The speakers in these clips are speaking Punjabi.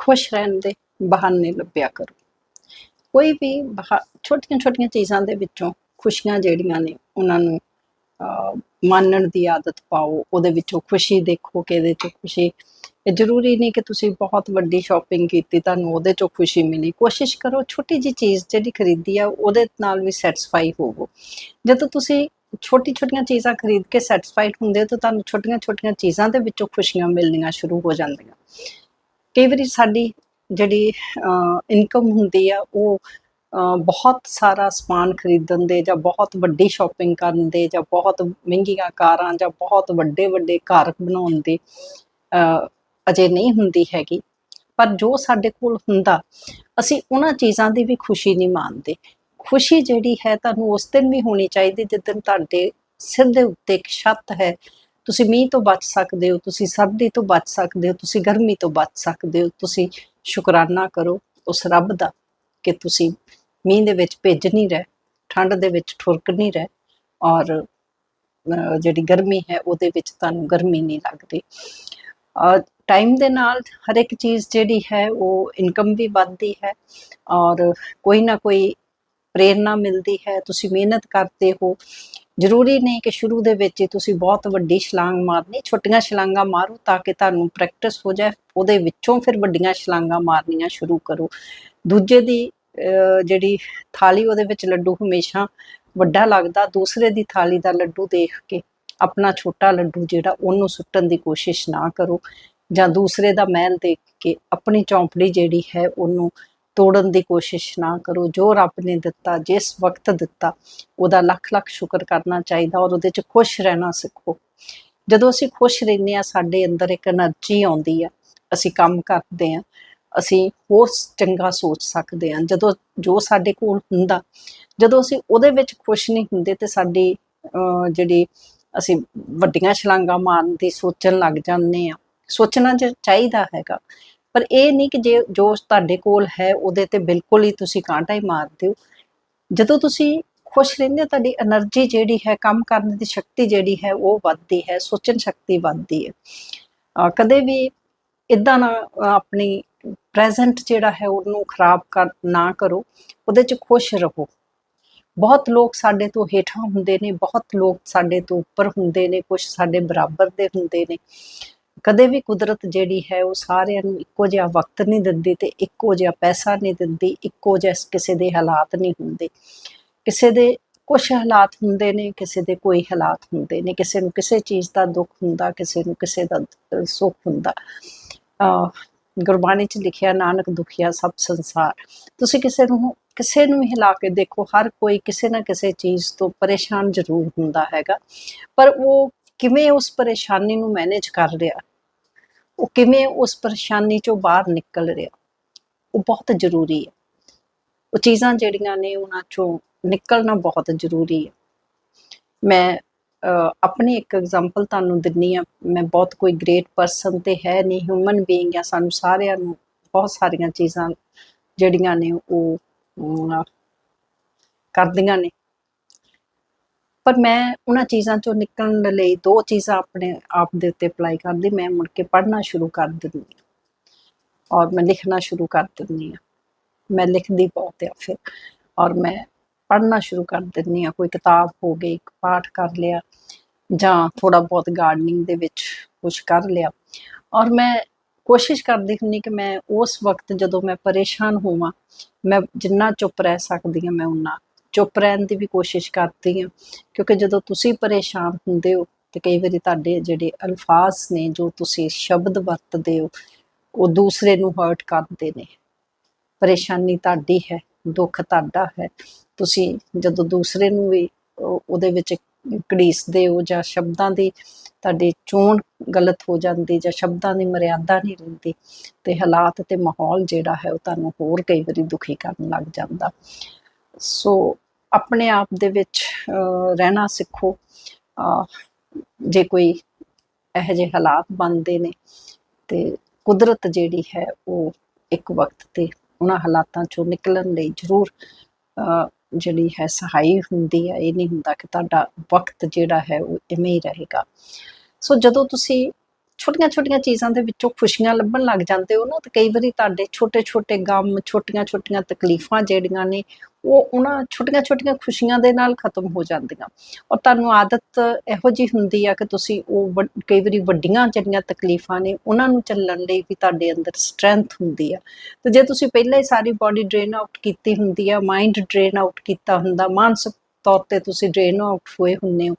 ਖੁਸ਼ ਰਹਿਣ ਦੇ ਬਹਾਨੇ ਲੱਭਿਆ ਕਰੋ। ਕੋਈ ਵੀ ਛੋਟੀਆਂ ਛੋਟੀਆਂ ਚੀਜ਼ਾਂ ਦੇ ਵਿੱਚੋਂ ਖੁਸ਼ੀਆਂ ਜਿਹੜੀਆਂ ਨੇ ਉਹਨਾਂ ਨੂੰ ਅਹ, ਮਾਨਣ ਦੀ ਆਦਤ ਪਾਓ ਉਹਦੇ ਵਿੱਚੋਂ ਖੁਸ਼ੀ ਦੇਖੋ ਕਿ ਇਹਦੇ ਚੋਂ ਖੁਸ਼ੀ ਇਹ ਜ਼ਰੂਰੀ ਨਹੀਂ ਕਿ ਤੁਸੀਂ ਬਹੁਤ ਵੱਡੀ ਸ਼ਾਪਿੰਗ ਕੀਤੀ ਤੁਹਾਨੂੰ ਉਹਦੇ ਚੋਂ ਖੁਸ਼ੀ ਮਿਲੀ। ਕੋਸ਼ਿਸ਼ ਕਰੋ ਛੋਟੀ ਜੀ ਚੀਜ਼ ਜਿਹੜੀ ਖਰੀਦੀ ਆ ਉਹਦੇ ਨਾਲ ਵੀ ਸੈਟੀਸਫਾਈ ਹੋਵੋ। ਜਦੋਂ ਤੁਸੀਂ ਛੋਟੀ ਛੋਟੀਆਂ ਚੀਜ਼ਾਂ ਖਰੀਦ ਕੇ ਸੈਟੀਸਫਾਈਡ ਹੁੰਦੇ ਹੋ ਤਾਂ ਤੁਹਾਨੂੰ ਛੋਟੀਆਂ ਛੋਟੀਆਂ ਚੀਜ਼ਾਂ ਦੇ ਵਿੱਚੋਂ ਖੁਸ਼ੀਆਂ ਮਿਲਣੀਆਂ ਸ਼ੁਰੂ ਹੋ ਜਾਂਦੀਆਂ। ਕਈ ਵਾਰੀ ਸਾਡੀ ਜਿਹੜੀ ਇਨਕਮ ਹੁੰਦੀ ਆ ਉਹ ਬਹੁਤ ਸਾਰਾ ਸਮਾਨ ਖਰੀਦਣ ਦੇ ਜਾਂ ਬਹੁਤ ਵੱਡੀ ਸ਼ਾਪਿੰਗ ਕਰਨ ਦੇ ਜਾਂ ਬਹੁਤ ਮਹਿੰਗੀਆਂ ਕਾਰਾਂ ਜਾਂ ਬਹੁਤ ਵੱਡੇ ਵੱਡੇ ਘਰ ਬਣਾਉਣ ਦੇ ਅਹ, ਅਜੇ ਨਹੀਂ ਹੁੰਦੀ ਹੈਗੀ। ਪਰ ਜੋ ਸਾਡੇ ਕੋਲ ਹੁੰਦਾ ਅਸੀਂ ਉਹਨਾਂ ਚੀਜ਼ਾਂ ਦੀ ਵੀ ਖੁਸ਼ੀ ਨਹੀਂ ਮਾਣਦੇ ਖੁਸ਼ੀ ਜਿਹੜੀ ਹੈ ਤੁਹਾਨੂੰ ਉਸ ਦਿਨ ਵੀ ਹੋਣੀ ਚਾਹੀਦੀ ਜਿਸ ਦਿਨ ਤੁਹਾਡੇ ਸਿਰ ਦੇ ਉੱਤੇ ਇੱਕ ਛੱਤ ਹੈ ਤੁਸੀਂ ਮੀਂਹ ਤੋਂ ਬਚ ਸਕਦੇ ਹੋ, ਤੁਸੀਂ ਸਰਦੀ ਤੋਂ ਬਚ ਸਕਦੇ ਹੋ, ਤੁਸੀਂ ਗਰਮੀ ਤੋਂ ਬਚ ਸਕਦੇ ਹੋ, ਤੁਸੀਂ ਸ਼ੁਕਰਾਨਾ ਕਰੋ ਉਸ ਰੱਬ ਦਾ ਕਿ ਤੁਸੀਂ ਮੀਂਹ ਦੇ ਵਿੱਚ ਭਿੱਜ ਨਹੀਂ ਰਹੇ, ਠੰਡ ਦੇ ਵਿੱਚ ਠੁਰਕ ਨਹੀਂ ਰਹੇ ਔਰ ਜਿਹੜੀ ਗਰਮੀ ਹੈ ਉਹਦੇ ਵਿੱਚ ਤੁਹਾਨੂੰ ਗਰਮੀ ਨਹੀਂ ਲੱਗਦੀ। ਟਾਈਮ ਦੇ ਨਾਲ ਹਰ ਇੱਕ ਚੀਜ਼ ਜਿਹੜੀ ਹੈ ਉਹ ਇਨਕਮ ਵੀ ਵੱਧਦੀ ਹੈ ਔਰ ਕੋਈ ਨਾ ਕੋਈ ਪ੍ਰੇਰਨਾ ਮਿਲਦੀ ਹੈ, ਤੁਸੀਂ ਮਿਹਨਤ ਕਰਦੇ ਹੋ ਜ਼ਰੂਰੀ ਨਹੀਂ ਕਿ ਸ਼ੁਰੂ ਦੇ ਵਿੱਚ ਹੀ ਤੁਸੀਂ ਬਹੁਤ ਵੱਡੀ ਛਲਾਂਗ ਮਾਰਨੀ ਛੋਟੀਆਂ ਛਲਾਂਗਾਂ ਮਾਰੋ ਤਾਂ ਕਿ ਤੁਹਾਨੂੰ ਪ੍ਰੈਕਟਿਸ ਹੋ ਜਾਏ ਉਹਦੇ ਵਿੱਚੋਂ ਫਿਰ ਵੱਡੀਆਂ ਛਲਾਂਗਾਂ ਮਾਰਨੀਆਂ ਸ਼ੁਰੂ ਕਰੋ। ਦੂਜੇ ਦੀ ਅਹ, ਜਿਹੜੀ ਥਾਲੀ ਉਹਦੇ ਵਿੱਚ ਲੱਡੂ ਹਮੇਸ਼ਾ ਵੱਡਾ ਲੱਗਦਾ ਦੂਸਰੇ ਦੀ ਥਾਲੀ ਦਾ ਲੱਡੂ ਦੇਖ ਕੇ ਆਪਣਾ ਛੋਟਾ ਲੱਡੂ ਜਿਹੜਾ ਉਹਨੂੰ ਸੁੱਟਣ ਦੀ ਕੋਸ਼ਿਸ਼ ਨਾ ਕਰੋ ਜਾਂ ਦੂਸਰੇ ਦਾ ਮਹਿਲ ਦੇਖ ਕੇ ਆਪਣੀ ਚੌਂਪੜੀ ਜਿਹੜੀ ਹੈ ਉਹਨੂੰ ਤੋੜਨ ਦੀ ਕੋਸ਼ਿਸ਼ ਨਾ ਕਰੋ, ਜੋ ਰੱਬ ਨੇ ਦਿੱਤਾ, ਜਿਸ ਵਕਤ ਦਿੱਤਾ, ਉਹਦਾ ਲੱਖ ਲੱਖ ਸ਼ੁਕਰ ਕਰਨਾ ਚਾਹੀਦਾ ਔਰ ਉਹਦੇ 'ਚ ਖੁਸ਼ ਰਹਿਣਾ ਸਿੱਖੋ। ਜਦੋਂ ਅਸੀਂ ਖੁਸ਼ ਰਹਿੰਦੇ ਆ ਸਾਡੇ ਅੰਦਰ ਇੱਕ એનર્ਜੀ ਆਉਂਦੀ ਆ, ਅਸੀਂ ਕੰਮ ਕਰਦੇ ਆ ਅਸੀਂ ਹੋਰ ਚੰਗਾ ਸੋਚ ਸਕਦੇ ਆ ਜਦੋਂ ਜੋ ਸਾਡੇ ਕੋਲ ਹੁੰਦਾ, ਜਦੋਂ ਅਸੀਂ ਉਹਦੇ ਵਿੱਚ ਖੁਸ਼ ਨਹੀਂ ਹੁੰਦੇ ਤੇ ਸਾਡੀ ਜਿਹੜੀ ਅਸੀਂ ਵੱਡੀਆਂ ਛਲਾਂਗਾ ਮਾਰਨ ਦੀ ਸੋਚਣ ਲੱਗ ਜਾਂਦੇ ਆ ਸੋਚਣਾ ਚਾਹੀਦਾ ਹੈਗਾ ਪਰ ਇਹ ਨਹੀਂ ਕਿ ਜੇ ਜੋ ਤੁਹਾਡੇ ਕੋਲ ਹੈ, ਉਹਦੇ ਤੇ ਬਿਲਕੁਲ ਹੀ ਤੁਸੀਂ ਕਾਂਟਾ ਹੀ ਮਾਰ ਦਿਓ। ਜਦੋਂ ਤੁਸੀਂ ਖੁਸ਼ ਰਹਿੰਦੇ ਹੋ, ਤੁਹਾਡੀ એનર્ਜੀ ਜਿਹੜੀ ਹੈ, ਕੰਮ ਕਰਨ ਦੀ ਸ਼ਕਤੀ ਜਿਹੜੀ ਹੈ, ਉਹ ਵੱਧਦੀ ਹੈ, ਸੋਚਣ ਸ਼ਕਤੀ ਵੱਧਦੀ ਹੈ। ਕਦੇ ਵੀ ਇਦਾਂ ਨਾ ਆਪਣੀ ਪ੍ਰੈਜ਼ੈਂਟ ਜਿਹੜਾ ਹੈ, ਉਹਨੂੰ ਖਰਾਬ ਕਰ, ਨਾ ਕਰੋ। ਉਹਦੇ 'ਚ ਖੁਸ਼ ਰਹੋ। ਬਹੁਤ ਲੋਕ ਸਾਡੇ ਤੋਂ ਹੇਠਾਂ ਹੁੰਦੇ ਨੇ, ਬਹੁਤ ਲੋਕ ਸਾਡੇ ਤੋਂ ਉੱਪਰ ਹੁੰਦੇ ਨੇ ਕੁਝ ਸਾਡੇ ਬਰਾਬਰ ਦੇ ਹੁੰਦੇ ਨੇ। ਕਦੇ ਵੀ ਕੁਦਰਤ ਜਿਹੜੀ ਹੈ ਉਹ ਸਾਰਿਆਂ ਨੂੰ ਇੱਕੋ ਜਿਹਾ ਵਕਤ ਨਹੀਂ ਦਿੰਦੀ ਤੇ ਇੱਕੋ ਜਿਹਾ ਪੈਸਾ ਨਹੀਂ ਦਿੰਦੀ ਇੱਕੋ ਜਿਹਾ ਕਿਸੇ ਦੇ ਹਾਲਾਤ ਨਹੀਂ ਹੁੰਦੇ। ਕਿਸੇ ਦੇ ਕੁਝ ਹਾਲਾਤ ਹੁੰਦੇ ਨੇ ਕਿਸੇ ਦੇ ਕੋਈ ਹਾਲਾਤ ਹੁੰਦੇ ਨੇ। ਕਿਸੇ ਨੂੰ ਕਿਸੇ ਚੀਜ਼ ਦਾ ਦੁੱਖ ਹੁੰਦਾ ਕਿਸੇ ਨੂੰ ਕਿਸੇ ਦਾ ਸੁੱਖ ਹੁੰਦਾ। ਅਹ, ਗੁਰਬਾਣੀ 'ਚ ਲਿਖਿਆ ਨਾਨਕ ਦੁਖੀਆ ਸਭ ਸੰਸਾਰ। ਤੁਸੀਂ ਕਿਸੇ ਨੂੰ ਕਿਸੇ ਨੂੰ ਵੀ ਹਿਲਾ ਕੇ ਦੇਖੋ ਹਰ ਕੋਈ ਕਿਸੇ ਨਾ ਕਿਸੇ ਚੀਜ਼ ਤੋਂ ਪਰੇਸ਼ਾਨ ਜ਼ਰੂਰ ਹੁੰਦਾ ਹੈਗਾ। ਪਰ ਉਹ ਕਿਵੇਂ ਉਸ ਪਰੇਸ਼ਾਨੀ ਨੂੰ ਮੈਨੇਜ ਕਰ ਰਿਹਾ? ਉਹ ਕਿਵੇਂ ਉਸ ਪਰੇਸ਼ਾਨੀ ਚੋਂ ਬਾਹਰ ਨਿਕਲ ਰਿਹਾ? ਉਹ ਬਹੁਤ ਜ਼ਰੂਰੀ ਹੈ। ਉਹ ਚੀਜ਼ਾਂ ਜਿਹੜੀਆਂ ਨੇ ਉਹਨਾਂ ਚੋਂ ਨਿਕਲਣਾ ਬਹੁਤ ਜ਼ਰੂਰੀ ਹੈ। ਮੈਂ ਆਪਣੀ ਇੱਕ ਐਗਜ਼ਾਮਪਲ ਤੁਹਾਨੂੰ ਦਿੰਨੀ ਆ ਮੈਂ ਬਹੁਤ ਕੋਈ ਗ੍ਰੇਟ ਪਰਸਨ ਤੇ ਹੈ ਨਹੀਂ ਹਿਊਮਨ ਬੀਇੰਗ ਆ। ਸਾਨੂੰ ਸਾਰਿਆਂ ਨੂੰ ਬਹੁਤ ਸਾਰੀਆਂ ਚੀਜ਼ਾਂ ਜਿਹੜੀਆਂ ਨੇ ਉਹ ਕਰਦੀਆਂ ਨੇ। ਪਰ ਮੈਂ ਉਹਨਾਂ ਚੀਜ਼ਾਂ ਚੋਂ ਨਿਕਲਣ ਲਈ ਦੋ ਚੀਜ਼ਾਂ ਆਪਣੇ ਆਪ ਦੇ ਉੱਤੇ ਅਪਲਾਈ ਕਰਦੀ, ਮੈਂ ਮੁੜ ਕੇ ਪੜ੍ਹਨਾ ਸ਼ੁਰੂ ਕਰ ਦਿੰਦੀ ਹਾਂ ਔਰ ਮੈਂ ਲਿਖਣਾ ਸ਼ੁਰੂ ਕਰ ਦਿੰਦੀ ਹਾਂ। ਮੈਂ ਲਿਖਦੀ ਬਹੁਤ ਆ ਫਿਰ ਔਰ ਮੈਂ ਪੜ੍ਹਨਾ ਸ਼ੁਰੂ ਕਰ ਦਿੰਦੀ ਹਾਂ। ਕੋਈ ਕਿਤਾਬ ਹੋ ਗਈ, ਇੱਕ ਪਾਠ ਕਰ ਲਿਆ ਜਾਂ ਥੋੜਾ ਬਹੁਤ ਗਾਰਡਨਿੰਗ ਦੇ ਵਿੱਚ ਕੁਝ ਕਰ ਲਿਆ ਔਰ ਮੈਂ ਕੋਸ਼ਿਸ਼ ਕਰਦੀ ਹੁੰਨੀ ਕਿ ਮੈਂ ਉਸ ਵਕਤ ਜਦੋਂ ਮੈਂ ਪਰੇਸ਼ਾਨ ਹੋਵਾਂ, ਮੈਂ ਜਿੰਨਾ ਚੁੱਪ ਰਹਿ ਸਕਦੀ ਹਾਂ, ਮੈਂ ਉਨਾ ਚੁੱਪ ਰਹਿਣ ਦੀ ਵੀ ਕੋਸ਼ਿਸ਼ ਕਰਦੀ ਹਾਂ। ਕਿਉਂਕਿ ਜਦੋਂ ਤੁਸੀਂ ਪਰੇਸ਼ਾਨ ਹੁੰਦੇ ਹੋ ਤੇ ਕਈ ਵਾਰੀ ਤੁਹਾਡੇ ਜਿਹੜੇ ਅਲਫਾਜ਼ ਨੇ ਜੋ ਤੁਸੀਂ ਸ਼ਬਦ ਵਰਤਦੇ ਹੋ, ਉਹ ਦੂਸਰੇ ਨੂੰ ਹਰਟ ਕਰਦੇ ਨੇ। ਪਰੇਸ਼ਾਨੀ ਤੁਹਾਡੀ ਹੈ, ਦੁੱਖ ਤੁਹਾਡਾ ਹੈ। ਤੁਸੀਂ ਜਦੋਂ ਦੂਸਰੇ ਨੂੰ ਵੀ ਉਹਦੇ ਵਿੱਚ ਘੜੀਸਦੇ ਹੋ ਜਾਂ ਸ਼ਬਦਾਂ ਦੀ ਤੁਹਾਡੀ ਚੋਣ ਗਲਤ ਹੋ ਜਾਂਦੀ ਜਾਂ ਸ਼ਬਦਾਂ ਦੀ ਮਰਿਆਦਾ ਨਹੀਂ ਰਹਿੰਦੀ ਤੇ ਹਾਲਾਤ ਤੇ ਮਾਹੌਲ ਜਿਹੜਾ ਹੈ ਉਹ ਤੁਹਾਨੂੰ ਹੋਰ ਕਈ ਵਾਰੀ ਦੁਖੀ ਕਰਨ ਲੱਗ ਜਾਂਦਾ। ਸੋ ਆਪਣੇ ਆਪ ਦੇ ਵਿੱਚ ਅਹ, ਰਹਿਣਾ ਸਿੱਖੋ। ਜੇ ਕੋਈ ਇਹੋ ਜਿਹੇ ਹਾਲਾਤ ਬਣਦੇ ਨੇ ਤੇ ਕੁਦਰਤ ਜਿਹੜੀ ਹੈ ਉਹ ਇੱਕ ਵਕਤ ਤੇ ਉਹਨਾਂ ਹਾਲਾਤਾਂ ਚੋਂ ਨਿਕਲਣ ਲਈ ਜ਼ਰੂਰ ਅਹ, ਜਿਹੜੀ ਹੈ ਸਹਾਈ ਹੁੰਦੀ ਹੈ ਇਹ ਨਹੀਂ ਹੁੰਦਾ ਕਿ ਤੁਹਾਡਾ ਵਕਤ ਜਿਹੜਾ ਹੈ ਉਹ ਇਵੇਂ ਹੀ ਰਹੇਗਾ। ਸੋ ਜਦੋਂ ਤੁਸੀਂ ਛੋਟੀਆਂ-ਛੋਟੀਆਂ ਚੀਜ਼ਾਂ ਦੇ ਵਿੱਚੋਂ ਖੁਸ਼ੀਆਂ ਲੱਭਣ ਲੱਗ ਜਾਂਦੇ ਹੋ ਨਾ ਤੇ ਕਈ ਵਾਰੀ ਤੁਹਾਡੇ ਛੋਟੇ-ਛੋਟੇ ਗਮ ਛੋਟੀਆਂ-ਛੋਟੀਆਂ ਤਕਲੀਫਾਂ ਜਿਹੜੀਆਂ ਨੇ ਉਹ ਉਹਨਾਂ ਛੋਟੀਆਂ-ਛੋਟੀਆਂ ਖੁਸ਼ੀਆਂ ਦੇ ਨਾਲ ਖਤਮ ਹੋ ਜਾਂਦੀਆਂ। ਔਰ ਤੁਹਾਨੂੰ ਆਦਤ ਇਹੋ ਜੀ ਹੁੰਦੀ ਆ ਕਿ ਤੁਸੀਂ ਉਹ ਵੱਡ- ਕਈ ਵਾਰੀ ਵੱਡੀਆਂ ਜਿਹੜੀਆਂ ਤਕਲੀਫਾਂ ਨੇ ਉਹਨਾਂ ਨੂੰ ਚੱਲਣ ਲਈ ਵੀ ਤੁਹਾਡੇ ਅੰਦਰ ਸਟਰੈਂਥ ਹੁੰਦੀ ਆ। ਤੇ ਜੇ ਤੁਸੀਂ ਪਹਿਲਾਂ ਹੀ ਸਾਰੀ ਬਾਡੀ ਡਰੇਨ ਆਊਟ ਕੀਤੀ ਹੁੰਦੀ ਆ ਮਾਈਂਡ ਡਰੇਨ ਆਊਟ ਕੀਤਾ ਹੁੰਦਾ, ਮਾਨਸਿਕ ਤੌਰ ਤੇ ਤੁਸੀਂ ਡਰੇਨ ਆਊਟ ਹੋਏ ਹੁੰਨੇ ਹੋ,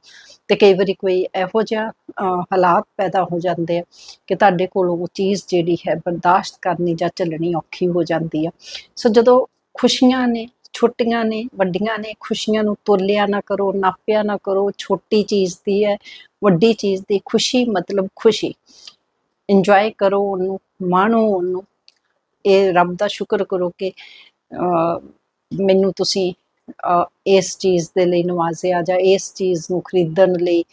ਤੇ ਕਈ ਵਾਰੀ ਕੋਈ ਇਹੋ ਜਿਹਾ ਹਾਲਾਤ ਪੈਦਾ ਹੋ ਜਾਂਦੇ ਆ ਕਿ ਤੁਹਾਡੇ ਕੋਲ ਉਹ ਚੀਜ਼ ਜਿਹੜੀ ਹੈ ਬਰਦਾਸ਼ਤ ਕਰਨੀ ਜਾਂ ਝੱਲਣੀ ਔਖੀ ਹੋ ਜਾਂਦੀ ਆ। ਸੋ ਜਦੋਂ ਖੁਸ਼ੀਆਂ ਨੇ ਛੋਟੀਆਂ ਨੇ ਵੱਡੀਆਂ ਨੇ ਖੁਸ਼ੀਆਂ ਨੂੰ ਤੋਲਿਆ ਨਾ ਕਰੋ ਨਾਪਿਆ ਨਾ ਕਰੋ ਛੋਟੀ ਚੀਜ਼ ਦੀ ਹੈ ਵੱਡੀ ਚੀਜ਼ ਦੀ ਖੁਸ਼ੀ ਮਤਲਬ ਖੁਸ਼ੀ। ਇੰਜੋਏ ਕਰੋ ਉਹਨੂੰ ਮਾਣੋ ਉਹਨੂੰ। ਇਹ ਰੱਬ ਦਾ ਸ਼ੁਕਰ ਕਰੋ ਕਿ ਅਹ, ਮੈਨੂੰ ਤੁਸੀਂ ਅਹ, ਇਸ ਚੀਜ਼ ਦੇ ਲਈ ਨਵਾਜ਼ਿਆ ਜਾਂ ਇਸ ਚੀਜ਼ ਨੂੰ ਖਰੀਦਣ ਲਈ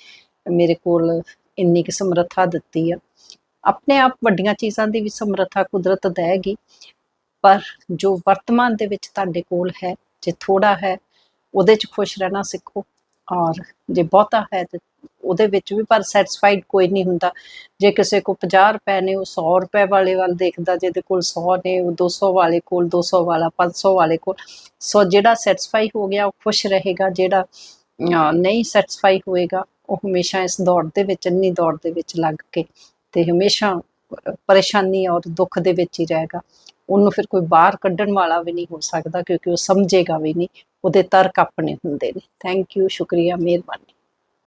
ਮੇਰੇ ਕੋਲ ਇੰਨੀ ਕੁ ਸਮਰੱਥਾ ਦਿੱਤੀ ਆ। ਆਪਣੇ ਆਪ ਵੱਡੀਆਂ ਚੀਜ਼ਾਂ ਦੀ ਵੀ ਸਮਰੱਥਾ ਕੁਦਰਤ ਦੇਗੀ। ਪਰ ਜੋ ਵਰਤਮਾਨ ਦੇ ਵਿੱਚ ਤੁਹਾਡੇ ਕੋਲ ਹੈ ਜੇ ਥੋੜਾ ਹੈ ਉਹਦੇ 'ਚ ਖੁਸ਼ ਰਹਿਣਾ ਸਿੱਖੋ ਔਰ ਜੇ ਬਹੁਤਾ ਹੈ ਤੇ ਉਹਦੇ ਵਿੱਚ ਵੀ ਪਰ ਸੈਟੀਸਫਾਈਡ ਕੋਈ ਨਹੀਂ ਹੁੰਦਾ। ਜੇ ਕਿਸੇ ਕੋ 50 ਰੁਪਏ ਨੇ ਉਹ 100 ਰੁਪਏ ਵਾਲੇ ਵੱਲ ਦੇਖਦਾ ਜਿਹਦੇ ਕੋਲ 100 ਨੇ ਉਹ 200 ਵਾਲੇ ਕੋਲ 200 ਵਾਲਾ 500 ਵਾਲੇ ਕੋਲ ਸੋ ਜਿਹੜਾ ਸੈਟੀਸਫਾਈ ਹੋ ਗਿਆ ਉਹ ਖੁਸ਼ ਰਹੇਗਾ ਜਿਹੜਾ ਅਹ, ਨਹੀਂ ਸੈਟੀਸਫਾਈ ਹੋਏਗਾ ਉਹ ਹਮੇਸ਼ਾ ਇਸ ਦੌੜ ਦੇ ਵਿੱਚ ਇੰਨੀ ਦੌੜ ਦੇ ਵਿੱਚ ਲੱਗ ਕੇ ਤੇ ਹਮੇਸ਼ਾ ਪਰੇਸ਼ਾਨੀ ਔਰ ਦੁੱਖ ਦੇ ਵਿੱਚ ਹੀ ਰਹੇਗਾ। ਉਹਨੂੰ ਫਿਰ ਕੋਈ ਬਾਹਰ ਕੱਢਣ ਵਾਲਾ ਵੀ ਨਹੀਂ ਹੋ ਸਕਦਾ ਕਿਉਂਕਿ ਉਹ ਸਮਝੇਗਾ ਵੀ ਨਹੀਂ, ਉਹਦੇ ਤਰਕ ਆਪਣੇ ਹੁੰਦੇ ਨੇ। ਥੈਂਕ ਯੂ ਸ਼ੁਕਰੀਆ, ਮਿਹਰਬਾਨੀ।